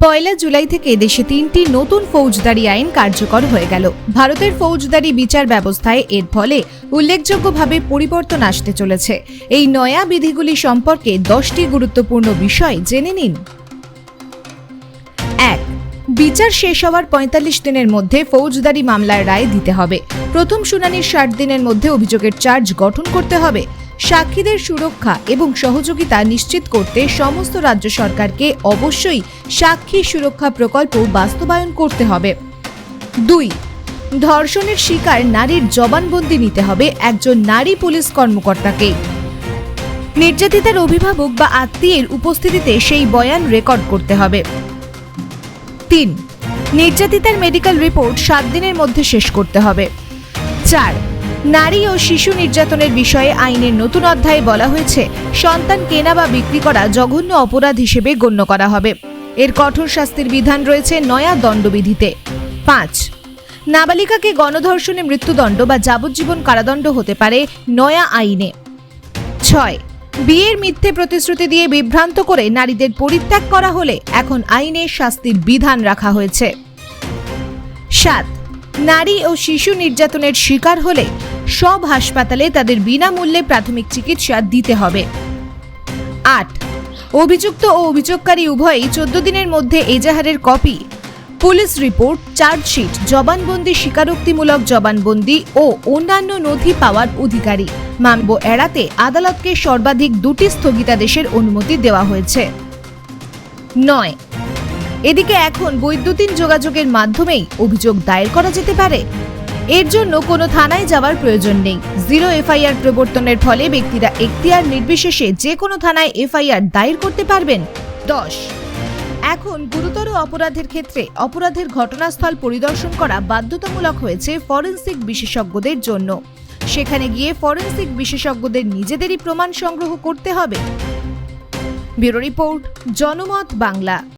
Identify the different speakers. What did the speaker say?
Speaker 1: পয়লা জুলাই থেকে দেশে তিনটি নতুন ফৌজদারি আইন কার্যকর হয়ে গেল। ভারতের ফৌজদারি বিচার ব্যবস্থায় এর ফলে উল্লেখযোগ্যভাবে পরিবর্তন আসতে চলেছে। এই নয়া বিধিগুলি সম্পর্কে দশটি গুরুত্বপূর্ণ বিষয় জেনে নিন। এক বিচার শেষ হওয়ার পঁয়তাল্লিশ দিনের মধ্যে ফৌজদারি মামলায় রায় দিতে হবে। প্রথম শুনানির ষাট দিনের মধ্যে অভিযোগের চার্জ গঠন করতে হবে। সাক্ষীদের সুরক্ষা এবং সহযোগিতা নিশ্চিত করতে সমস্ত রাজ্য সরকারকে অবশ্যই সাক্ষী সুরক্ষা প্রকল্প বাস্তবায়ন করতে হবে। দুই, ধর্ষণের শিকার নারীর জবানবন্দি নিতে হবে একজন নারী পুলিশ কর্মকর্তাকে। নির্যাতিতার অভিভাবক বা আত্মীয়ের উপস্থিতিতে সেই বয়ান রেকর্ড করতে হবে। তিন। নির্যাতিতার মেডিকেল রিপোর্ট সাত দিনের মধ্যে শেষ করতে হবে। চার, নারী ও শিশু নির্যাতনের বিষয়ে আইনের নতুন অধ্যায়ে বলা হয়েছে, সন্তান কেনা বা বিক্রি করা জঘন্য অপরাধ হিসেবে গণ্য করা হবে। এর কঠোর শাস্তির বিধান রয়েছে নয়া দণ্ডবিধিতে। পাঁচ, নাবালিকাকে গণধর্ষণে মৃত্যুদণ্ড বা যাবজ্জীবন কারাদণ্ড হতে পারে নয়া আইনে। ছয় বিয়ের মিথ্যে প্রতিশ্রুতি দিয়ে বিভ্রান্ত করে নারীদের পরিত্যাগ করা হলে এখন আইনে শাস্তির বিধান রাখা হয়েছে। সাত, নারী ও শিশু নির্যাতনের শিকার হলে সব হাসপাতালে তাদের বিনামূল্যে প্রাথমিক চিকিৎসা দিতে হবে। আট, অভিযুক্ত ও অভিযোগকারী উভয়ই চোদ্দ দিনের মধ্যে এজাহারের কপি পুলিশ রিপোর্ট, চার্জশিট, জবানবন্দি স্বীকারোক্তিমূলক জবানবন্দি ও অন্যান্য নথি পাওয়ার অধিকারী। মানব এড়াতে আদালতকে সর্বাধিক দুটি স্থগিতাদেশের অনুমতি দেওয়া হয়েছে। নয়। এদিকে এখন বৈদ্যুতিন যোগাযোগের মাধ্যমেই অভিযোগ দায়ের করা যেতে পারে। এর জন্য কোনো থানায় যাওয়ার প্রয়োজন নেই। জিরো এফআইআর প্রবর্তনের ফলে ব্যক্তিরা এখতিয়ার নির্বিশেষে যে কোনো থানায় এফআইআর দায়ের করতে পারবেন। দশ। এখন গুরুতর অপরাধের ক্ষেত্রে অপরাধের ঘটনাস্থল পরিদর্শন করা বাধ্যতামূলক হয়েছে ফরেন্সিক বিশেষজ্ঞদের জন্য। সেখানে গিয়ে ফরেন্সিক বিশেষজ্ঞদের নিজেদেরই প্রমাণ সংগ্রহ করতে হবে। ব্যুরো রিপোর্ট, জনমত বাংলা।